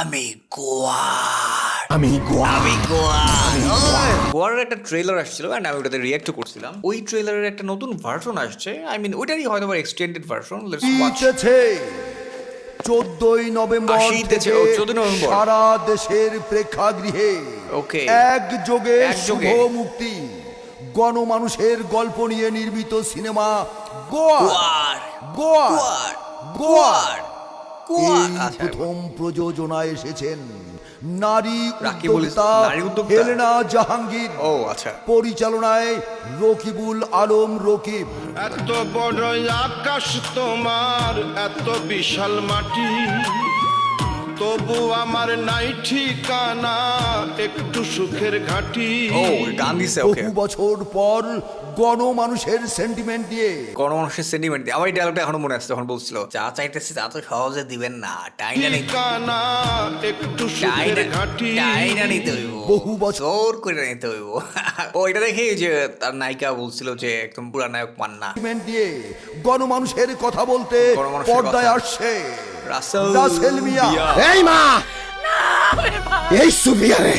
আমি গোয়ার। আমি গোয়া আমি গোয়ার। গোয়ার। একটা ট্রেলার আসছিল অ্যান্ড আমি ওটাতে রিয়াক্ট করছিলাম। ওই ট্রেলারের একটা নতুন ভার্সন আসছে। আই মিন ওইটারই হয়তো এক্সটেন্ডেড ভার্সন লেটস ওয়াচ চোদ্দই নভেম্বর আসিতেছে, থেকে ও, 14 নভেম্বর। সারা দেশের প্রেক্ষাগৃহে. একযোগে। শুভ মুক্তি। গণমানুষের গল্প নিয়ে নির্মিত সিনেমা গোয়ার। গোয়া গোয়ার। গোয়ার। গোয়ার। এই আচ্ছা প্রথম প্রযোজনায় এসেছেন নারী উদ্যোক্তা? হেলেনা জাহাঙ্গীর। ও আচ্ছা। পরিচালনায় রকিবুল আলম রকিব। এত বড় আকাশ তোমার এত বিশাল মাটি। তবু আমার নাই ঠিকানা একটু সুখের ঘাটি। ও গান দিছে ওকে। বহু বছর পর গণমানুষের সেন্টিমেন্ট দিয়ে। গণমানুষের সেন্টিমেন্ট দিয়ে। আমার এই ডায়লগটা এখনও মনে আছে তখন বলছিল যা চাইতেছে তা তো সহজে দিবেন না টাইনা ঠিকানা একটু সুখের ঘাটি। টাইনা নিতে হইব বহু বছর- করে নিতে হইব ও এটা দেখে যে তার নায়িকা বলছিল যে একদম পুরা নায়ক মান্না। সেন্টিমেন্ট দিয়ে গণমানুষের কথা বলতে পর্দায় আসছে। রাসেল রাসেল মিয়া। এই মা! এই সুবিয়ারে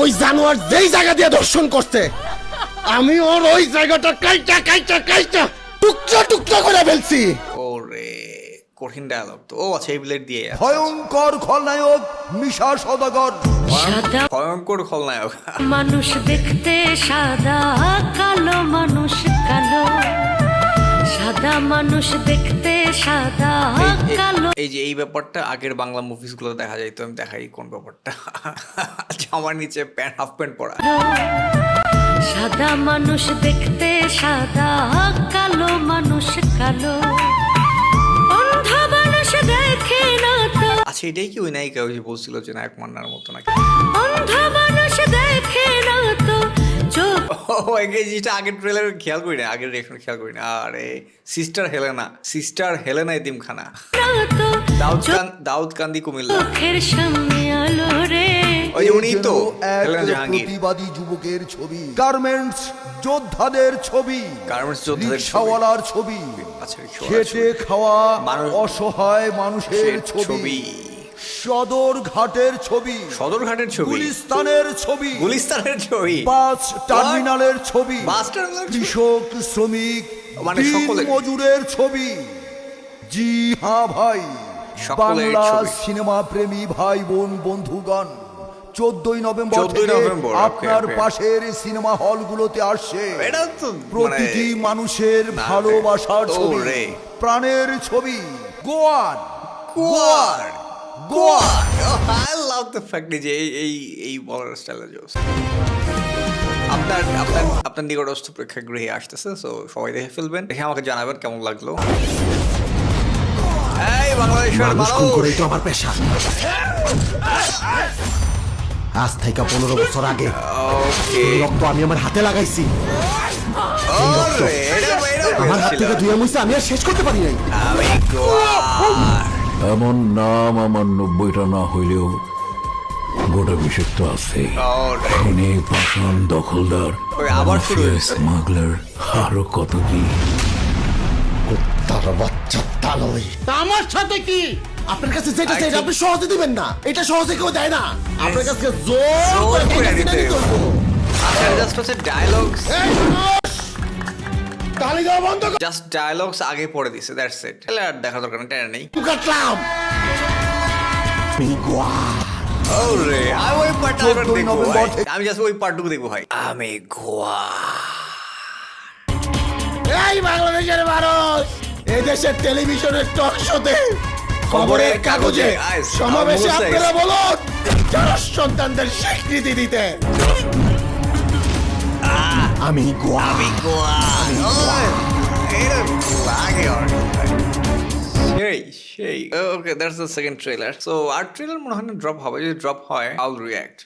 ওই জানোয়ার যেই জায়গা দিয়ে দর্শন করছে আমি ওর ওই জায়গাটা কাইটা কাইটা কাইটা টুকরা টুকরা করে ফেলছি। ওরে কঠিন ডায়লগ তো। ও আচ্ছা এই দিয়ে ভয়ঙ্কর খলনায়ক মিশা সদাগর। সাদা ভয়ঙ্কর খলনায়ক। মানুষ দেখতে সাদা কালো মানুষ কালো। সাদা মানুষ দেখতে সাদা এই যে এই ব্যাপারটা আগের বাংলা মুভিসগুলো দেখা যায় তো আমি দেখাই কোন ব্যাপারটা। জামার নিচে প্যান্ট হাফ প্যান্ট পরা। সাদা মানুষ দেখতে সাদা কালো মানুষ কালো। অন্ধ মানুষ দেখে না তো। আচ্ছা এটাই কি ওই নায়িকা ওই যে বলছিল যে নায়ক মান্নার মতো নাকি? অন্ধ মানুষ দেখে না তো। চোখ ও আগে যেটা আগের ট্রেলার খেয়াল করি না আগের রিয়েকশন খেয়াল করি না আরে সিস্টার হেলেনা সিস্টার হেলেনা এতিমখানা দাউদ কান দাউদ কান্দি কুমিল্লা। চোখের সামনে আলো রে। ওই উনি তো হেলেনা জাহাঙ্গীর। প্রতিবাদী যুবকের ছবি। গার্মেন্টস যোদ্ধাদের ছবি। গার্মেন্টস যোদ্ধাদের ছবি। ছবি। আচ্ছা, খেটে খাওয়া অসহায় মানুষের ছবি। সদর ঘাটের ছবি সদরঘাটের ছবি। গুলিস্তানের ছবি গুলিস্তানের ছবি। বাস টার্মিনালের ছবি বাস টার্মিনালের ছবি? কৃষক শ্রমিক মানে দিন সকলের। মজুরের ছবি। জি হ্যাঁ ভাই বাংলা সিনেমা প্রেমী ভাই বোন বন্ধুগণ চোদ্দই নভেম্বর থেকে আপনার পাশের সিনেমা হলগুলোতে আসছে। প্রতিটি মানে- মানুষের ভালোবাসার ছবি প্রাণের ছবি। গোয়ান গোয়ার। গোয়ান যে এই এই এই বলার স্টাইল জোস আপনার আপনার আপনার নিকটস্থ প্রেক্ষাগৃহে আসতেছে সো সবাই দেখে ফেলবেন। দেখে আমাকে জানাবেন কেমন লাগল। এই বাংলাদেশের মানুষ তো আমার পেশা। আজ থেকে পনেরো বছর আগে রক্ত আমি আমার হাতে লাগাইছি। আমার হাত থেকে ধুয়ে মুছে আমি আর শেষ করতে পারি নাই। আমি এমন নাম আমার নব্বইটা না হইলেও গোটা বিষয় তো আছে খনি পাষাণ দখলদার আবার শুরু স্মাগলার আরও কত কি? তার বাচ্চা তালই। আমার সাথে কি? আপনার কাছে যেটা চাই আপনি সহজে দিবেন না। এটা সহজে কেউ দেয় না। আপনার কাছে জোর করে দিতে। হইবো। আচ্ছা জাস্ট হচ্ছে ডায়লগস তালি দেওয়া বন্ধ কর। জাস্ট ডায়লগস আগে পড়ে দিছে দ্যাটস ইট তাহলে আর দেখা দরকার নেই টেনে নেই। কাটলাম। ওরে আমি ওই পার্টটা আবার 14ই দেখব ভাই। আমি জাস্ট ওই পার্টটুকু দেখব ভাই। আমি গোয়া। এই বাংলাদেশের মানুষ এই দেশের টেলিভিশনের টক শোতে খবরের কাগজে আইস, সমাবেশে সাইদ। আপনারা বলুন যারা সন্তানদের স্বীকৃতি দিতে। আমি গোয়া। আমি গোয়া। সেই সেই okay that's the second trailer so আর ট্রেলার মনে হয় না ড্রপ হবে। যদি ড্রপ হয় আউল রিয়াক্ট